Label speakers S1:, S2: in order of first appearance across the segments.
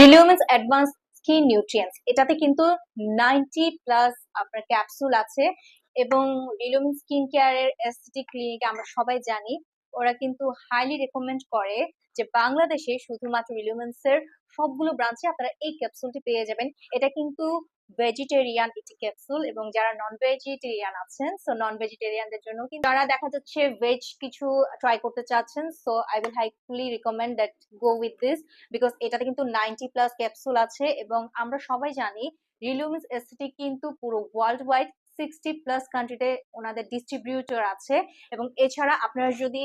S1: রিলিউমেন্স advance skin nutrients এটাতে কিন্তু ninety plus আপনার ক্যাপসুল আছে এবং রিলিউমেন্স স্কিন কেয়ারের এসটি ক্লিনিকে আমরা সবাই জানি, ওরা কিন্তু হাইলি রেকমেন্ড করে যে বাংলাদেশে শুধুমাত্র রিলিউমেন্সের সবগুলো ব্রাঞ্চে আপনারা এই ক্যাপসুলটি পেয়ে যাবেন। এটা কিন্তু ভেজিটেরিয়ান একটি ক্যাপসুল এবং যারা নন ভেজিটেরিয়ান আছেন সো নন ভেজিটেরিয়ানদের জন্য কিন্তু তারা দেখা যাচ্ছে ভেজ কিছু ট্রাই করতে চাচ্ছেন so I will highly recommend that go with this because এটাতে কিন্তু নাইনটি প্লাস ক্যাপসুল আছে এবং আমরা সবাই জানি রিলুমিস এস্থেটিক কিন্তু পুরো ওয়ার্ল্ড ওয়াইড সিক্সটি প্লাস কান্ট্রিতে ওনাদের ডিস্ট্রিবিউটর আছে এবং এছাড়া আপনারা যদি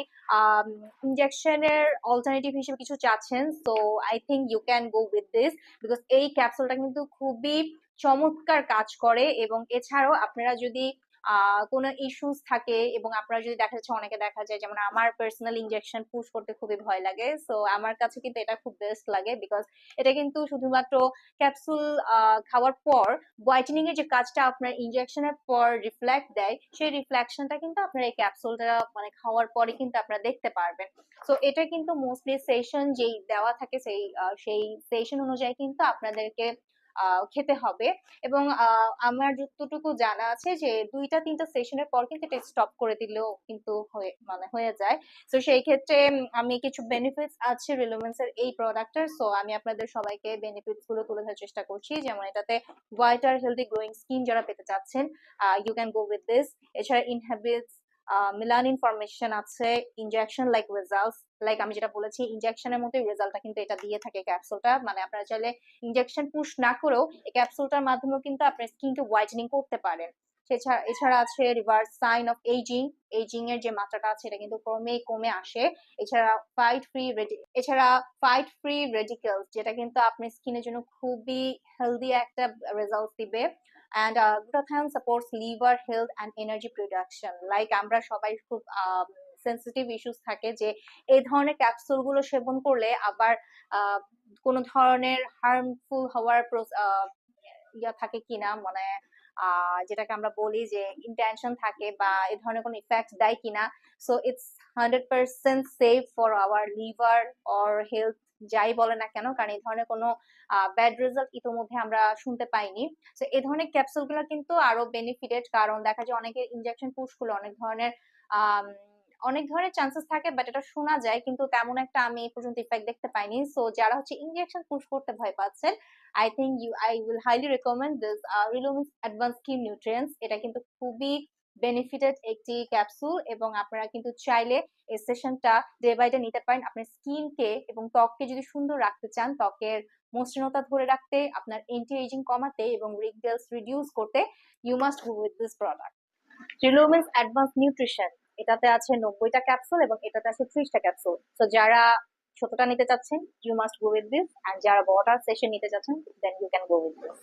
S1: ইনজেকশনের অল্টারনেটিভ হিসেবে কিছু চাচ্ছেন so I think you can go with this because এই ক্যাপসুলটা কিন্তু খুবই চমৎকার কাজ করে এবং এছাড়াও আপনারা যদি কোনো ইস্যুস থাকে এবং আপনারা যদি দেখা যাচ্ছে অনেকে দেখা যায় যেমন আমার পার্সোনাল ইনজেকশন পুশ করতে খুবই ভয় লাগে সো আমার কাছে কিন্তু এটা খুব বেস্ট লাগে বিকজ এটা কিন্তু শুধুমাত্র ক্যাপসুল খাওয়ার পর হোয়াইটেনিং এর যে কাজটা আপনার ইনজেকশনের পর রিফ্লেক্ট দেয়, সেই রিফ্লেকশনটা কিন্তু আপনার এই ক্যাপসুলটা মানে খাওয়ার পরে কিন্তু আপনারা দেখতে পারবেন। সো এটা কিন্তু মোস্টলি সেশন যেই দেওয়া থাকে সেই সেই সেশন অনুযায়ী কিন্তু আপনাদেরকে খেতে হবে। এবং আমার যতটুকু জানা আছে যে, দুইটা, তিনটা সেশনের পর কিন্তু এটা স্টপ করে দিলেও কিন্তু মানে হয়ে যায়। তো সেই ক্ষেত্রে আমি কিছু বেনিফিটস আছে রিলোভেন্স এর এই প্রোডাক্টের সো আমি আপনাদের সবাইকে বেনিফিটসগুলো তুলে ধরার চেষ্টা করছি। যেমন এটাতে হোয়াইট আর হেলদি গ্লোয়িং স্কিন যারা পেতে চাচ্ছেন you can go with this এছাড়া ইনহ্যাবিটস মিলান ইনফরমেশন আছে ইনজেকশন লাইক রেজাল্টস লাইক আমি যেটা বলেছি ইনজেকশনের মতোই রেজাল্টটা কিন্তু এটা দিয়ে থাকে ক্যাপসুলটা মানে আপনারা চাইলে ইনজেকশন পুশ না করেও এই ক্যাপসুলটার মাধ্যমেও কিন্তু আপনার স্কিনকে হোয়াইটেনিং করতে পারেন। সেছাড়া এছাড়া আছে reverse sign of aging aging এর যে মাত্রাটা আছে এটা কিন্তু ক্রমে কমে আসে। এছাড়া ফাইট ফ্রি এছাড়া ফাইট ফ্রি রেডিকেলস যেটা কিন্তু আপনার স্কিনের জন্য খুবই হেলদি একটা রেজাল্ট দিবে। And glutathione supports liver health and energy production like আমরা সবাই খুব সেন্সিটিভ ইস্যুস থাকে যে এই ধরনের ক্যাপসুলগুলো সেবন করলে আবার কোনো ধরনের হার্মফুল হওয়ার ইয়া থাকে কিনা? মানে যেটাকে আমরা বলি যে ইন্টেনশন থাকে বা এই ধরনের কোনো ইফেক্ট দেয় কিনা? So it's hundred percent safe for our liver or health যাই বলে না কেন, কারণ এই ধরনের কোনো ব্যাড রেজাল্ট ইতোমধ্যে আমরা শুনতে পাইনি। তো এই ধরনের ক্যাপসুলগুলো কিন্তু আরও বেনিফিটেড কারণ দেখা যায় অনেকের ইনজেকশন পুশ করলে অনেক ধরনের অনেক ধরনের চান্সেস থাকে বাট এটা শোনা যায়, কিন্তু তেমন একটা আমি এই পর্যন্ত ইফেক্ট দেখতে পাইনি। সো যারা হচ্ছে ইনজেকশন পুশ করতে ভয় পাচ্ছেন I think you I will highly recommend this Relomins advance skin nutrients এটা কিন্তু খুবই বেনিফিটেড একটি ক্যাপসুল এবং আপনারা কিন্তু চাইলে এই সেশনটা ডে বাই ডে নিতে পারেন। আপনার স্কিনকে এবং ত্বককে যদি সুন্দর রাখতে চান, ত্বকের মসৃণতা ধরে রাখতে, আপনার এন্টি এজিং কমাতে এবং রিগডেলস রিডিউস করতে you must go with this product Relomins advance nutrition এটাতে আছে নব্বইটা ক্যাপসুল এবং এটাতে আছে ত্রিশটা ক্যাপসুল তো যারা ছোটটা নিতে চাচ্ছেন you must go with this and যারা বড়টা সেশন নিতে চাচ্ছেন then you can go with this